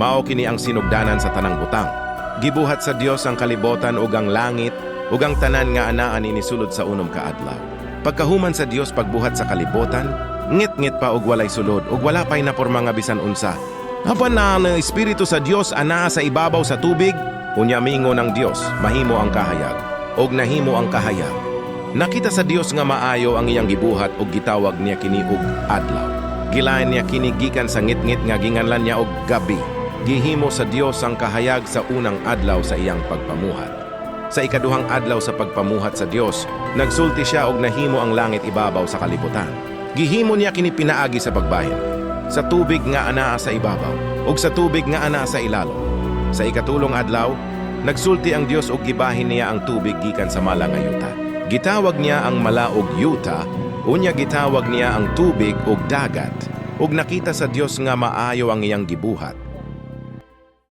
Mao kini ang sinugdanan sa tanang butang. Gibuhat sa Dios ang kalibotan ug ang langit ug ang tanan nga anaan ini sulod sa unom ka adlaw. Pagkahuman sa Dios pagbuhat sa kalibotan, ngit-ngit pa og walay sulod ug wala pay naporma nga bisan unsa. Apan na ang espiritu sa Dios anaa sa ibabaw sa tubig, unya mingo ng Dios, mahimo ang kahayag, og nahimo ang kahayag. Nakita sa Dios nga maayo ang iyang gibuhat ug gitawag niya kini og adlaw. Gilayan niya kini gikan sa ngit-ngit nga ginganlan niya og gabi. Gihimo sa Dios ang kahayag sa unang adlaw sa iyang pagpamuhat. Sa ikaduhang adlaw sa pagpamuhat sa Dios, nagsulti siya og nahimo ang langit ibabaw sa kalibutan. Gihimo niya kini pinaagi sa pagbahin. Sa tubig nga anaa sa ibabaw, ug sa tubig nga anaa sa ilalo. Sa ikatulong adlaw, nagsulti ang Dios og gibahin niya ang tubig gikan sa mala nga. Gitawag niya ang mala og yuta, unya gitawag niya ang tubig og dagat. Ug nakita sa Dios nga maayo ang iyang gibuhat